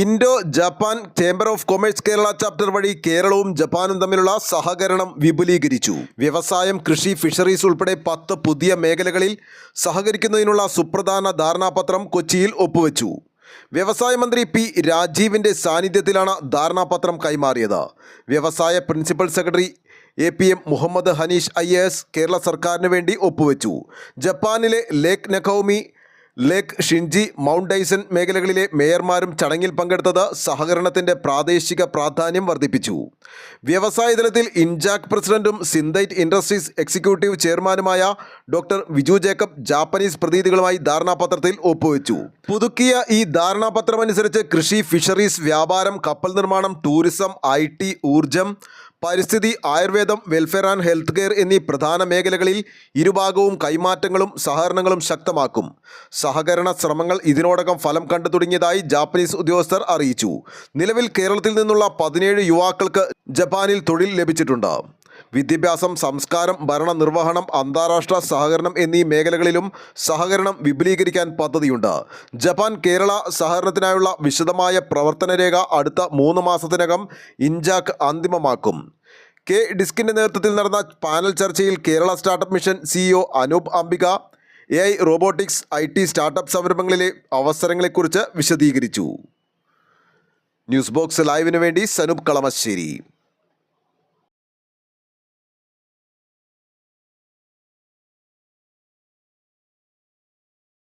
Indo Japan chamber of commerce Kerala chapter വഴി കേരളവും ജപ്പാനും തമ്മിലുള്ള സഹകരണം വിപുലീകരിച്ചു. വ്യവസായം കൃഷി ഫിഷറീസ് ഉൾപ്പെടെ പത്ത് പുതിയ മേഖലകളിൽ സഹകരിക്കുന്നതിനുള്ള സുപ്രധാന ധാരണാപത്രം കൊച്ചിയിൽ ഒപ്പുവെച്ചു. വ്യവസായ മന്ത്രി പി രാജീവിന്റെ സാന്നിധ്യത്തിലാണ് ധാരണാപത്രം കൈമാറിയത്. വ്യവസായ principal secretary A P M Muhammad Hanish I Kerala സർക്കാരിന് വേണ്ടി ഒപ്പുവെച്ചു. ജപ്പാനിലെ Lake Nakaumi Lake Shinji Mount Daisen മേഖലകളിലെ മേയർമാരും ചടങ്ങിൽ പങ്കെടുത്തത് സഹകരണത്തിന്റെ പ്രാദേശിക പ്രാധാന്യം വർദ്ധിപ്പിച്ചു. വ്യവസായ തലത്തിൽ ഇൻജാക് പ്രസിഡന്റും സിന്തൈറ്റ് ഇൻഡസ്ട്രീസ് എക്സിക്യൂട്ടീവ് ചെയർമാനുമായ ഡോക്ടർ വിജു ജേക്കബ് ജാപ്പനീസ് പ്രതിനിധികളുമായി ധാരണാപത്രത്തിൽ ഒപ്പുവെച്ചു. പുതുക്കിയ ഈ ധാരണാപത്രമനുസരിച്ച് കൃഷി ഫിഷറീസ് വ്യാപാരം കപ്പൽ നിർമ്മാണം ടൂറിസം ഐ ഊർജം പരിസ്ഥിതി ആയുർവേദം വെൽഫെയർ ആൻഡ് ഹെൽത്ത് കെയർ എന്നീ പ്രധാന മേഖലകളിൽ ഇരുഭാഗവും കൈമാറ്റങ്ങളും സഹകരണങ്ങളും ശക്തമാക്കും. സഹകരണ ശ്രമങ്ങൾ ഇതിനോടകം ഫലം കണ്ടു തുടങ്ങിയതായി ജാപ്പനീസ് ഉദ്യോഗസ്ഥർ അറിയിച്ചു. നിലവിൽ കേരളത്തിൽ നിന്നുള്ള പതിനേഴ് യുവാക്കൾക്ക് ജപ്പാനിൽ തൊഴിൽ ലഭിച്ചിട്ടുണ്ട്. വിദ്യാഭ്യാസം സംസ്കാരം ഭരണ നിർവഹണം അന്താരാഷ്ട്ര സഹകരണം എന്നീ മേഖലകളിലും സഹകരണം വിപുലീകരിക്കാൻ പദ്ധതിയുണ്ട്. ജപ്പാൻ കേരള സഹകരണത്തിനായുള്ള വിശദമായ പ്രവർത്തനരേഖ അടുത്ത മൂന്ന് മാസത്തിനകം ഇൻജാക്ക് അന്തിമമാക്കും. കെ ഡിസ്കിന്റെ നേതൃത്വത്തിൽ നടന്ന പാനൽ ചർച്ചയിൽ Kerala startup mission CEO Anoop Ambika A I robotics I T startup സംരംഭങ്ങളിലെ അവസരങ്ങളെക്കുറിച്ച് വിശദീകരിച്ചു. ന്യൂസ് ബോക്സ് ലൈവിന് വേണ്ടി സനൂപ് കളമശ്ശേരി.